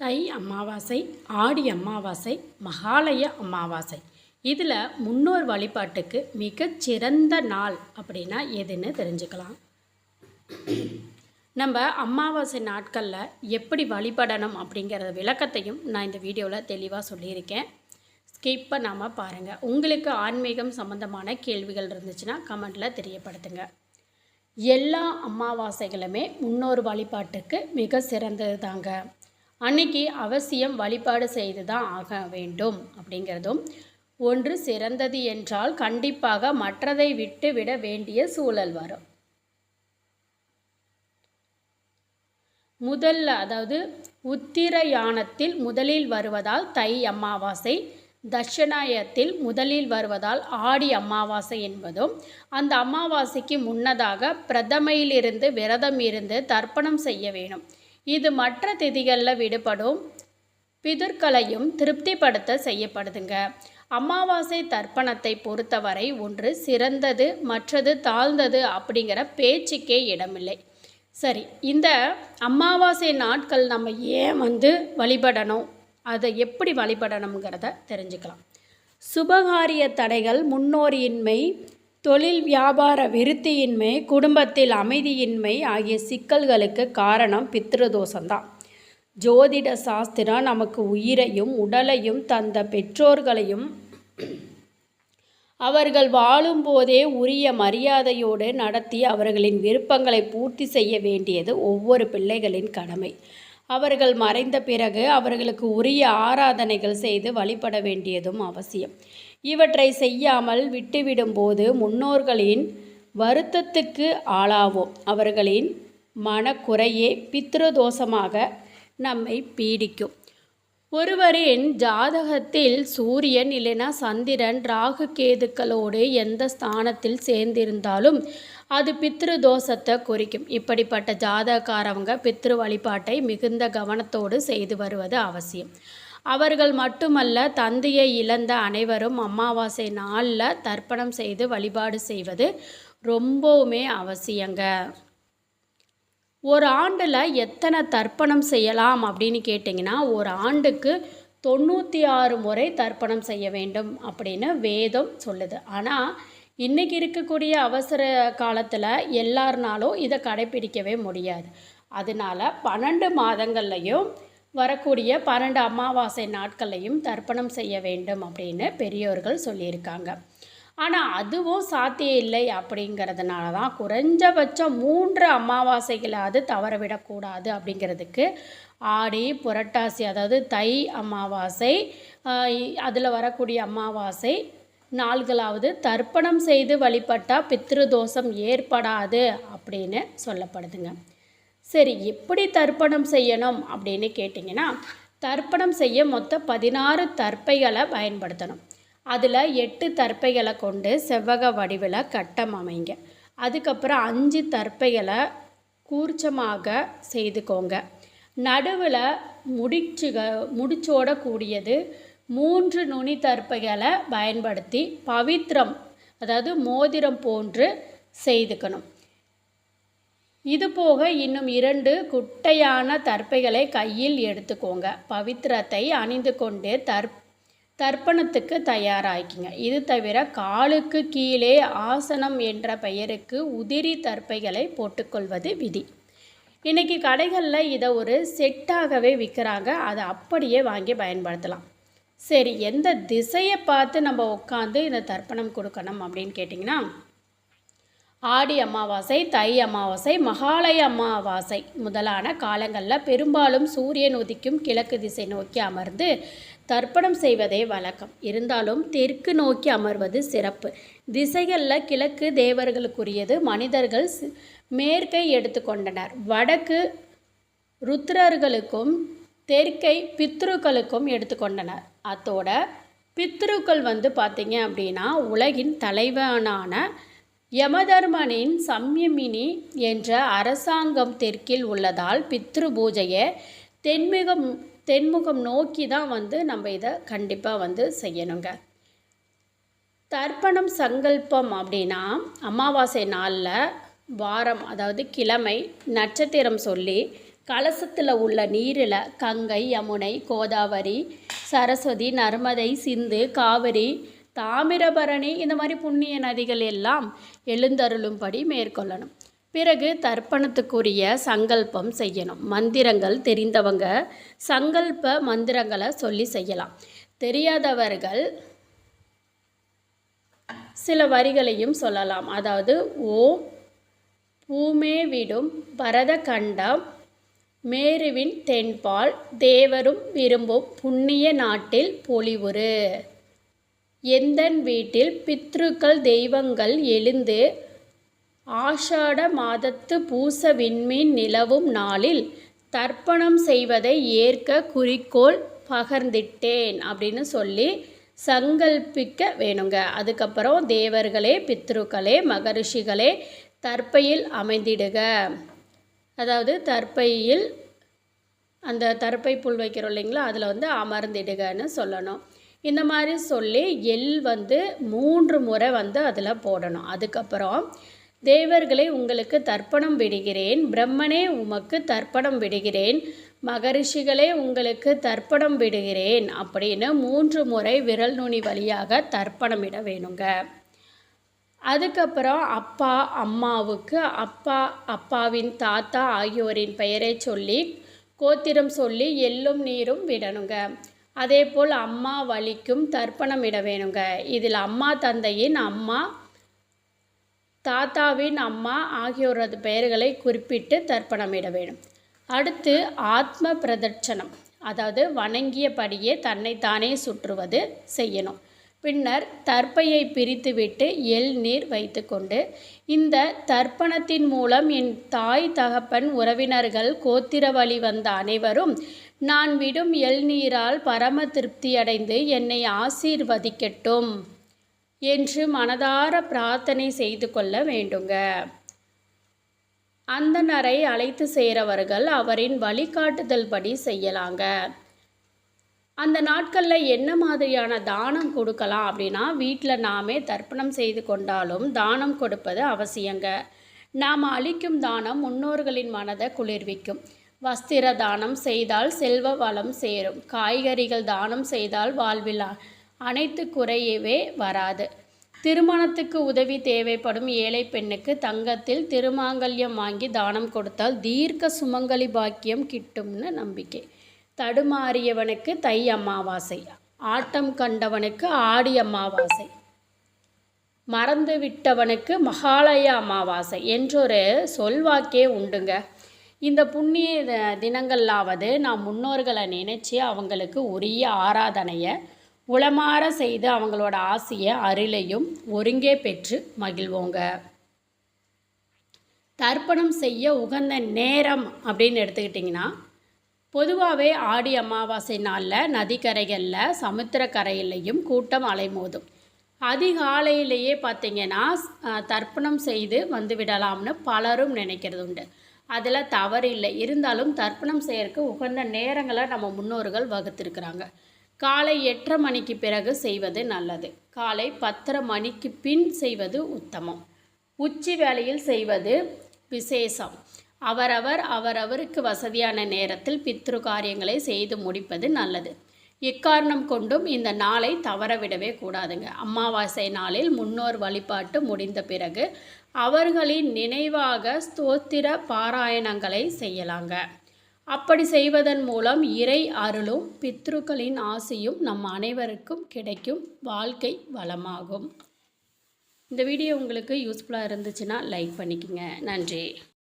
தை அமாவாசை ஆடி அமாவாசை மகாலய அமாவாசை. இதில் முன்னோர் வழிபாட்டுக்கு மிகச்சிறந்த நாள் அப்படின்னா எதுன்னு தெரிஞ்சுக்கலாம். நம்ம அமாவாசை நாட்களில் எப்படி வழிபடணும் அப்படிங்கிற விளக்கத்தையும் நான் இந்த வீடியோவில் தெளிவாக சொல்லியிருக்கேன். ஸ்கிப் பண்ணாமல் பாருங்கள் உங்களுக்கு ஆன்மீகம் சம்மந்தமான கேள்விகள் இருந்துச்சுன்னா கமெண்ட்டில் தெரியப்படுத்துங்க. எல்லா அமாவாசைகளுமே முன்னோர் வழிபாட்டுக்கு மிக சிறந்தது தாங்க அன்னைக்கு அவசியம் வழிபாடு செய்து தான் ஆக வேண்டும் அப்படிங்கிறதும் ஒன்று சிறந்தது என்றால் கண்டிப்பாக மற்றதை விட்டு விட வேண்டிய சூழல் வரும். முதல்ல அதாவது உத்திரயானத்தில் முதலில் வருவதால் தை அமாவாசை தட்சிணாயத்தில் முதலில் வருவதால் ஆடி அமாவாசை என்பதும் அந்த அமாவாசைக்கு முன்னதாக பிரதமையிலிருந்து விரதம் இருந்து தர்ப்பணம் செய்ய வேணும். இது மற்ற திதிகளில் விடுபடும். பிதுர்களையும் திருப்திப்படுத்த செய்யப்படுதுங்க. அமாவாசை தர்ப்பணத்தை பொறுத்தவரை ஒன்று சிறந்தது மற்றது தாழ்ந்தது அப்படிங்கிற பேச்சுக்கே இடமில்லை. சரி இந்த அமாவாசை நாட்கள் நம்ம ஏன் வந்து வழிபடணும்? அதை எப்படி வழிபடணுங்கிறத தெரிஞ்சுக்கலாம். சுபகாரிய தடைகள் முன்னோரியின்மை தொழில் வியாபார விருத்தியின்மை குடும்பத்தில் அமைதியின்மை ஆகிய சிக்கல்களுக்கு காரணம் பித்ருதோஷம்தான். ஜோதிட சாஸ்திரம் நமக்கு உயிரையும் உடலையும் தந்த பெற்றோர்களையும் அவர்கள் வாழும்போதே உரிய மரியாதையோடு நடத்தி அவர்களின் விருப்பங்களை பூர்த்தி செய்ய வேண்டியது ஒவ்வொரு பிள்ளைகளின் கடமை. அவர்கள் மறைந்த பிறகு அவர்களுக்கு உரிய ஆராதனைகள் செய்து வழிபட வேண்டியதும் அவசியம். இவற்றை செய்யாமல் விட்டுவிடும்போது முன்னோர்களின் வருத்தத்துக்கு ஆளாவோம் அவர்களின் மனக்குறையே பித்ருதோஷமாக நம்மை பீடிக்கும். ஒருவரின் ஜாதகத்தில் சூரியன் இல்லைனா சந்திரன் ராகு கேதுக்களோடு எந்த ஸ்தானத்தில் சேர்ந்திருந்தாலும் அது பித்ரு தோஷத்தை குறிக்கும். இப்படிப்பட்ட ஜாதகக்காரவங்க பித்ரு வழிபாட்டை மிகுந்த கவனத்தோடு செய்து வருவது அவசியம். அவர்கள் மட்டுமல்ல தந்தையை இழந்த அனைவரும் அமாவாசை நாளில் தர்ப்பணம் செய்து வழிபாடு செய்வது ரொம்பவுமே அவசியங்க. ஒரு ஆண்டில் எத்தனை தர்ப்பணம் செய்யலாம் அப்படின்னு கேட்டிங்கன்னா ஒரு ஆண்டுக்கு தொண்ணூற்றி ஆறு முறை தர்ப்பணம் செய்ய வேண்டும் அப்படின்னு வேதம் சொல்லுது. ஆனால் இன்றைக்கி இருக்கக்கூடிய அவசர காலத்தில் எல்லாருனாலும் இதை கடைப்பிடிக்கவே முடியாது. அதனால் பன்னெண்டு மாதங்கள்லையும் வரக்கூடிய பன்னெண்டு அமாவாசை நாட்களையும் தர்ப்பணம் செய்ய வேண்டும் அப்படின்னு பெரியோர்கள் சொல்லியிருக்காங்க. ஆனால் அதுவும் சாத்தியம் இல்லை அப்படிங்கிறதுனால தான் குறைஞ்சபட்சம் மூன்று அமாவாசைகளாவது தவறவிடக்கூடாது அப்படிங்கிறதுக்கு ஆடி புரட்டாசி அதாவது தை அமாவாசை அதில் வரக்கூடிய அமாவாசை நாள்களாவது தர்ப்பணம் செய்து வழிபட்டால் பித்ருதோஷம் ஏற்படாது அப்படின்னு சொல்லப்படுதுங்க. சரி எப்படி தர்ப்பணம் செய்யணும் அப்படின்னு கேட்டிங்கன்னா தர்ப்பணம் செய்ய மொத்தம் பதினாறு தர்ப்பைகளை பயன்படுத்தணும். அதில் எட்டு தர்ப்பைகளை கொண்டு செவ்வக வடிவில் கட்டம் அமைங்க. அதுக்கப்புறம் அஞ்சு தர்ப்பைகளை கூர்ச்சமாக செய்துக்கோங்க. நடுவில் முடிச்சுக முடிச்சோட கூடியது மூன்று நுனி தர்ப்பைகளை பயன்படுத்தி பவித்ரம் அதாவது மோதிரம் போன்று செய்துக்கணும். இதுபோக இன்னும் இரண்டு குட்டையான தர்ப்பைகளை கையில் எடுத்துக்கோங்க. பவித்திரத்தை அணிந்து கொண்டு தர்ப் தர்ப்பணத்துக்கு தயாராகிங்க. இது தவிர காலுக்கு கீழே ஆசனம் என்ற பெயருக்கு உதிரி தர்ப்பைகளை போட்டுக்கொள்வது விதி. இன்றைக்கி கடைகளில் இதை ஒரு செட்டாகவே விற்கிறாங்க அதை அப்படியே வாங்கி பயன்படுத்தலாம். சரி எந்த திசையை பார்த்து நம்ம உட்காந்து இந்த தர்ப்பணம் கொடுக்கணும் அப்படின்னு கேட்டிங்கன்னா ஆடி அமாவாசை தை அமாவாசை மகாலய அமாவாசை முதலான காலங்களில் பெரும்பாலும் சூரியன் உதிக்கும் கிழக்கு திசை நோக்கி அமர்ந்து தர்ப்பணம் செய்வதே வழக்கம். இருந்தாலும் தெற்கு நோக்கி அமர்வது சிறப்பு. திசைகளில் கிழக்கு தேவர்களுக்குரியது மனிதர்கள் மேற்கை எடுத்துக்கொண்டனர் வடக்கு ருத்ரர்களுக்கும் தெற்கை பித்ருக்களுக்கும் எடுத்துக்கொண்டனர் அத்தோட பித்ருக்கள் வந்து பார்த்திங்க அப்படின்னா உலகின் தலைவனான யமதர்மனின் சம்யமினி என்ற அரசாங்கம் தெற்கில் உள்ளதால் பித்ரு பூஜையை தென்முகம் தென்முகம் நோக்கி தான் வந்து நம்ம இதை கண்டிப்பாக வந்து செய்யணுங்க. தர்ப்பணம் சங்கல்பம் அப்படின்னா அமாவாசை நாளில் வாரம் அதாவது கிழமை நட்சத்திரம் சொல்லி கலசத்தில் உள்ள நீரில் கங்கை யமுனை கோதாவரி சரஸ்வதி நர்மதை சிந்து காவிரி தாமிரபரணி இந்த மாதிரி புண்ணிய நதிகள் எல்லாம் எழுந்தருளும்படி மேற்கொள்ளணும். பிறகு தர்ப்பணத்துக்குரிய சங்கல்பம் செய்யணும். மந்திரங்கள் தெரிந்தவங்க சங்கல்ப மந்திரங்களை சொல்லி செய்யலாம். தெரியாதவர்கள் சில வரிகளையும் சொல்லலாம். அதாவது ஓம் பூமே விடும் பரத கண்டம் மேருவின் தென்பால் தேவரும் விரும்பும் புண்ணிய நாட்டில் பொலிவுறு. எந்தன் வீட்டில் பித்ருக்கள் தெய்வங்கள் எழுந்து ஆஷாட மாதத்து பூச விண்மீன் நிலவும் நாளில் தர்ப்பணம் செய்வதை ஏற்க குறிக்கோள் பகர்ந்திட்டேன் அப்படின்னு சொல்லி சங்கல்பிக்க வேணுங்க. அதுக்கப்புறம் தேவர்களே பித்ருக்களே மகரிஷிகளே தற்பையில் அமைந்திடுக. அதாவது தற்பையில் அந்த தற்பை புல் வைக்கிறோம் இல்லைங்களா அதில் வந்து அமர்ந்திடுகன்னு சொல்லணும். இந்த மாதிரி சொல்லி எள் வந்து மூன்று முறை வந்து அதில் போடணும். அதுக்கப்புறம் தேவர்களை உங்களுக்கு தர்ப்பணம் விடுகிறேன். பிரம்மனே உமக்கு தர்ப்பணம் விடுகிறேன். மகரிஷிகளே உங்களுக்கு தர்ப்பணம் விடுகிறேன். அப்படின்னு மூன்று முறை விரல் நுனி வழியாக தர்ப்பணமிட வேணுங்க. அதுக்கப்புறம் அப்பா அம்மாவுக்கு அப்பா அப்பாவின் தாத்தா ஆகியோரின் பெயரை சொல்லி கோத்திரம் சொல்லி எள்ளும் நீரும் விடணுங்க. அதே போல் அம்மா வலிக்கும் தர்ப்பணம் இட வேணுங்க. இதில் அம்மா தந்தையின் அம்மா தாத்தாவின் அம்மா ஆகியோரது பெயர்களை குறிப்பிட்டு தர்ப்பணமிட வேணும். அடுத்து ஆத்ம பிரதட்சணம். அதாவது வணங்கியபடியே தன்னைத்தானே சுற்றுவது செய்யணும். பின்னர் தர்ப்பையை பிரித்துவிட்டு எள் நீர் வைத்துக்கொண்டு இந்த தர்ப்பணத்தின் மூலம் என் தாய் தகப்பன் உறவினர்கள் கோத்திர வழி வந்த அனைவரும் நான் விடும் எள் நீரால் பரம திருப்தியடைந்து என்னை ஆசீர்வதிக்கட்டும் என்று மனதார பிரார்த்தனை செய்து கொள்ள வேண்டுங்க. அந்தனரை அழைத்து சேரவர்கள் அவரின் வழிகாட்டுதல் படி செய்யலாங்க. அந்த நாட்களில் என்ன மாதிரியான தானம் கொடுக்கலாம் அப்படின்னா வீட்டில் நாமே தர்ப்பணம் செய்து கொண்டாலும் தானம் கொடுப்பது அவசியங்க. நாம் அளிக்கும் தானம் முன்னோர்களின் மனதை குளிர்விக்கும். வஸ்திர தானம் செய்தால் செல்வ வளம் சேரும். காய்கறிகள் தானம் செய்தால் வாழ்வில் அனைத்து குறையவே வராது. திருமணத்துக்கு உதவி தேவைப்படும் ஏழை பெண்ணுக்கு தங்கத்தில் திருமாங்கல்யம் வாங்கி தானம் கொடுத்தால் தீர்க்க சுமங்கலி பாக்கியம் கிட்டும்னு நம்பிக்கை. தடுமாறியவனுக்கு தை அமாவாசை. ஆட்டம் கண்டவனுக்கு ஆடி அமாவாசை. மறந்து விட்டவனுக்கு மகாலய அமாவாசை என்றொரு சொல்வாக்கே உண்டுங்க. இந்த புண்ணிய தினங்களாவது நாம் முன்னோர்களை நினைச்சு அவங்களுக்கு உரிய ஆராதனையை உளமாற செய்து அவங்களோட ஆசையை அருளையும் ஒருங்கே பெற்று மகிழ்வோங்க. தர்ப்பணம் செய்ய உகந்த நேரம் அப்படின்னு எடுத்துக்கிட்டிங்கன்னா பொதுவாகவே ஆடி அமாவாசை நாளில் நதிக்கரைகளில் சமுத்திரக்கரையிலையும் கூட்டம் அலைமோதும். அதிகாலையிலேயே பார்த்திங்கன்னா தர்ப்பணம் செய்து வந்து விடலாம்னு பலரும் நினைக்கிறது உண்டு அதில் தவறு இல்லை. இருந்தாலும் தர்ப்பணம் செய்யறதுக்கு உகந்த நேரங்களை நம்ம முன்னோர்கள் வகுத்திருக்கிறாங்க. காலை எட்டரை மணிக்கு பிறகு செய்வது நல்லது. காலை பத்தரை மணிக்கு பின் செய்வது உத்தமம். உச்சி வேலையில் செய்வது விசேஷம். அவரவர் அவரவருக்கு வசதியான நேரத்தில் பித்ரு காரியங்களை செய்து முடிப்பது நல்லது. எக்காரணம் கொண்டும் இந்த நாளை தவறவிடவே கூடாதுங்க. அமாவாசை நாளில் முன்னோர் வழிபாட்டு முடிந்த பிறகு அவர்களின் நினைவாக ஸ்தோத்திர பாராயணங்களை செய்யலாங்க. அப்படி செய்வதன் மூலம் இறை அருளும் பித்ருக்களின் ஆசையும் நம் அனைவருக்கும் கிடைக்கும் வாழ்க்கை வளமாகும். இந்த வீடியோ உங்களுக்கு யூஸ்ஃபுல்லாக இருந்துச்சுன்னா லைக் பண்ணிக்கோங்க. நன்றி.